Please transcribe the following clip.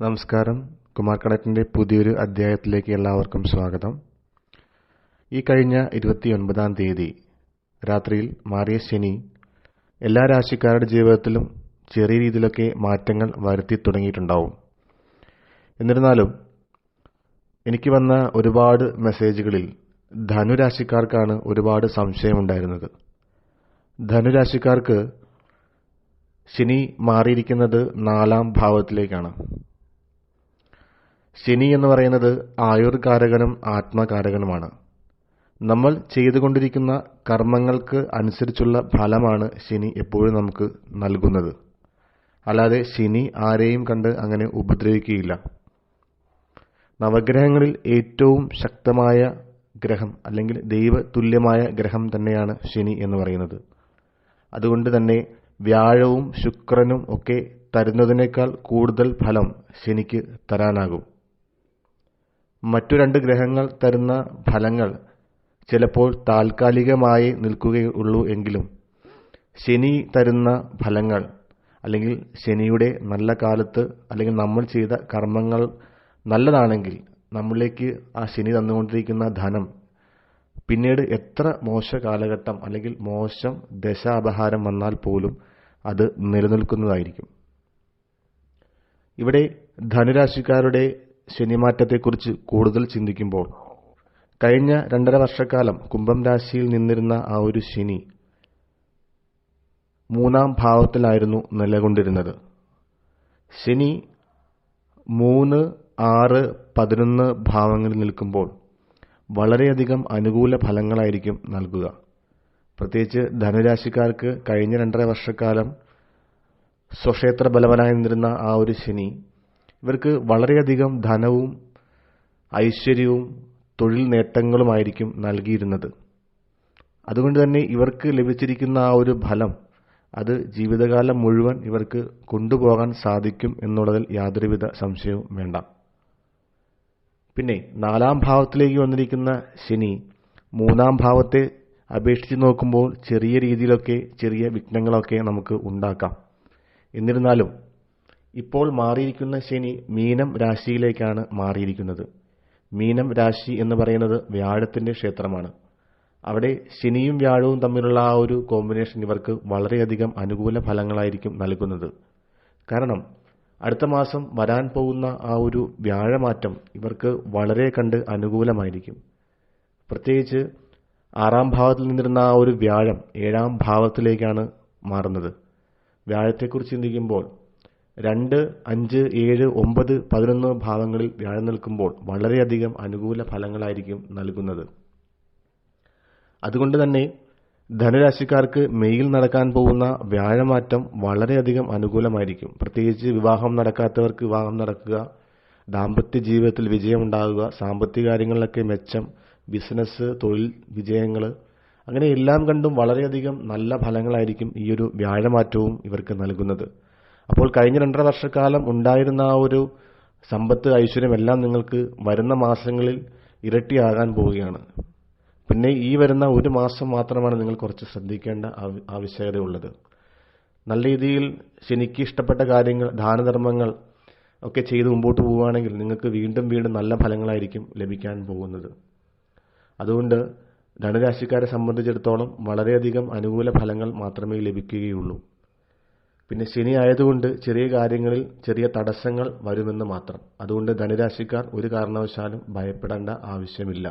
നമസ്കാരം. കുമാർ കടറ്റിന്റെ പുതിയൊരു അധ്യായത്തിലേക്ക് എല്ലാവർക്കും സ്വാഗതം. ഈ കഴിഞ്ഞ ഇരുപത്തിയൊൻപതാം തീയതി രാത്രിയിൽ മാറിയ ശനി എല്ലാ രാശിക്കാരുടെ ജീവിതത്തിലും ചെറിയ രീതിയിലൊക്കെ മാറ്റങ്ങൾ വരുത്തി തുടങ്ങിയിട്ടുണ്ടാവും. എന്നിരുന്നാലും എനിക്ക് വന്ന ഒരുപാട് മെസ്സേജുകളിൽ ധനുരാശിക്കാർക്കാണ് ഒരുപാട് സംശയമുണ്ടായിരുന്നത്. ധനുരാശിക്കാർക്ക് ശനി മാറിയിരിക്കുന്നത് നാലാം ഭാവത്തിലേക്കാണ്. ശനി എന്ന് പറയുന്നത് ആയുർകാരകനും ആത്മകാരകനുമാണ്. നമ്മൾ ചെയ്തുകൊണ്ടിരിക്കുന്ന കർമ്മങ്ങൾക്ക് അനുസരിച്ചുള്ള ഫലമാണ് ശനി എപ്പോഴും നമുക്ക് നൽകുന്നത്. അല്ലാതെ ശനി ആരെയും കണ്ട് അങ്ങനെ ഉപദ്രവിക്കുകയില്ല. നവഗ്രഹങ്ങളിൽ ഏറ്റവും ശക്തമായ ഗ്രഹം അല്ലെങ്കിൽ ദൈവ തുല്യമായ ഗ്രഹം തന്നെയാണ് ശനി എന്ന് പറയുന്നത്. അതുകൊണ്ട് തന്നെ വ്യാഴവും ശുക്രനും ഒക്കെ തരുന്നതിനേക്കാൾ കൂടുതൽ ഫലം ശനിക്ക് തരാനാകും. മറ്റു രണ്ട് ഗ്രഹങ്ങൾ തരുന്ന ഫലങ്ങൾ ചിലപ്പോൾ താൽക്കാലികമായി നിൽക്കുകയുള്ളൂ എങ്കിലും ശനി തരുന്ന ഫലങ്ങൾ അല്ലെങ്കിൽ ശനിയുടെ നല്ല കാലത്ത് അല്ലെങ്കിൽ നമ്മൾ ചെയ്ത കർമ്മങ്ങൾ നല്ലതാണെങ്കിൽ നമ്മളിലേക്ക് ആ ശനി തന്നുകൊണ്ടിരിക്കുന്ന ധനം പിന്നീട് എത്ര മോശ കാലഘട്ടം അല്ലെങ്കിൽ മോശം ദശാപഹാരം വന്നാൽ പോലും അത് നിലനിൽക്കുന്നതായിരിക്കും. ഇവിടെ ധനുരാശിക്കാരുടെ ശനിമാറ്റത്തെക്കുറിച്ച് കൂടുതൽ ചിന്തിക്കുമ്പോൾ കഴിഞ്ഞ രണ്ടര വർഷക്കാലം കുംഭം രാശിയിൽ നിന്നിരുന്ന ആ ഒരു ശനി മൂന്നാം ഭാവത്തിലായിരുന്നു നിലകൊണ്ടിരുന്നത്. ശനി മൂന്ന് ആറ് പതിനൊന്ന് ഭാവങ്ങളിൽ നിൽക്കുമ്പോൾ വളരെയധികം അനുകൂല ഫലങ്ങളായിരിക്കും നൽകുക. പ്രത്യേകിച്ച് ധനുരാശിക്കാർക്ക് കഴിഞ്ഞ രണ്ടര വർഷക്കാലം സ്വക്ഷേത്ര ബലവനായി നിന്നിരുന്ന ആ ഒരു ശനി ഇവർക്ക് വളരെയധികം ധനവും ഐശ്വര്യവും തൊഴിൽ നേട്ടങ്ങളുമായിരിക്കും നൽകിയിരുന്നത്. അതുകൊണ്ട് തന്നെ ഇവർക്ക് ലഭിച്ചിരിക്കുന്ന ആ ഒരു ഫലം അത് ജീവിതകാലം മുഴുവൻ ഇവർക്ക് കൊണ്ടുപോകാൻ സാധിക്കും എന്നുള്ളതിൽ യാതൊരുവിധ സംശയവും വേണ്ട. പിന്നെ നാലാം ഭാവത്തിലേക്ക് വന്നിരിക്കുന്ന ശനി മൂന്നാം ഭാവത്തെ അപേക്ഷിച്ച് നോക്കുമ്പോൾ ചെറിയ രീതിയിലൊക്കെ ചെറിയ വിഘ്നങ്ങളൊക്കെ നമുക്ക് ഉണ്ടാക്കാം. എന്നിരുന്നാലും ഇപ്പോൾ മാറിയിരിക്കുന്ന ശനി മീനം രാശിയിലേക്കാണ് മാറിയിരിക്കുന്നത്. മീനം രാശി എന്ന് പറയുന്നത് വ്യാഴത്തിന്റെ ക്ഷേത്രമാണ്. അവിടെ ശനിയും വ്യാഴവും തമ്മിലുള്ള ആ ഒരു കോമ്പിനേഷൻ ഇവർക്ക് വളരെയധികം അനുകൂല ഫലങ്ങളായിരിക്കും നൽകുന്നത്. കാരണം അടുത്ത മാസം വരാൻ പോകുന്ന ആ ഒരു വ്യാഴമാറ്റം ഇവർക്ക് വളരെ കണ്ട് അനുകൂലമായിരിക്കും. പ്രത്യേകിച്ച് ആറാം ഭാവത്തിൽ നിന്നിരുന്ന ആ ഒരു വ്യാഴം ഏഴാം ഭാവത്തിലേക്കാണ് മാറുന്നത്. വ്യാഴത്തെക്കുറിച്ച് ചിന്തിക്കുമ്പോൾ രണ്ട് അഞ്ച് ഏഴ് ഒമ്പത് പതിനൊന്ന് ഭാവങ്ങളിൽ വ്യാഴം നിൽക്കുമ്പോൾ വളരെയധികം അനുകൂല ഫലങ്ങളായിരിക്കും നൽകുന്നത്. അതുകൊണ്ട് തന്നെ ധനുരാശിക്കാർക്ക് മെയിൽ നടക്കാൻ പോകുന്ന വ്യാഴമാറ്റം വളരെയധികം അനുകൂലമായിരിക്കും. പ്രത്യേകിച്ച് വിവാഹം നടക്കാത്തവർക്ക് വിവാഹം നടക്കുക ദാമ്പത്യ ജീവിതത്തിൽ വിജയമുണ്ടാകുക സാമ്പത്തിക കാര്യങ്ങളിലൊക്കെ മെച്ചം ബിസിനസ് തൊഴിൽ വിജയങ്ങൾ അങ്ങനെ എല്ലാം കണ്ടും വളരെയധികം നല്ല ഫലങ്ങളായിരിക്കും ഈ ഒരു വ്യാഴമാറ്റവും ഇവർക്ക് നൽകുന്നത്. അപ്പോൾ കഴിഞ്ഞ രണ്ടര വർഷക്കാലം ഉണ്ടായിരുന്ന ആ ഒരു സമ്പത്ത് ഐശ്വര്യം എല്ലാം നിങ്ങൾക്ക് വരുന്ന മാസങ്ങളിൽ ഇരട്ടിയാകാൻ പോവുകയാണ്. പിന്നെ ഈ വരുന്ന ഒരു മാസം മാത്രമാണ് നിങ്ങൾ കുറച്ച് ശ്രദ്ധിക്കേണ്ട ആവശ്യകതയുള്ളത്. നല്ല രീതിയിൽ ശനിക്ക് ഇഷ്ടപ്പെട്ട കാര്യങ്ങൾ ദാനധർമ്മങ്ങൾ ഒക്കെ ചെയ്ത് മുമ്പോട്ട് പോവുകയാണെങ്കിൽ നിങ്ങൾക്ക് വീണ്ടും വീണ്ടും നല്ല ഫലങ്ങളായിരിക്കും ലഭിക്കാൻ പോകുന്നത്. അതുകൊണ്ട് ധനുരാശിക്കാരെ സംബന്ധിച്ചിടത്തോളം വളരെയധികം അനുകൂല ഫലങ്ങൾ മാത്രമേ ലഭിക്കുകയുള്ളൂ. പിന്നെ ശനി ആയതുകൊണ്ട് ചെറിയ കാര്യങ്ങളിൽ ചെറിയ തടസ്സങ്ങൾ വരുമെന്ന് മാത്രം. അതുകൊണ്ട് ധനുരാശിക്കാർ ഒരു കാരണവശാലും ഭയപ്പെടേണ്ട ആവശ്യമില്ല.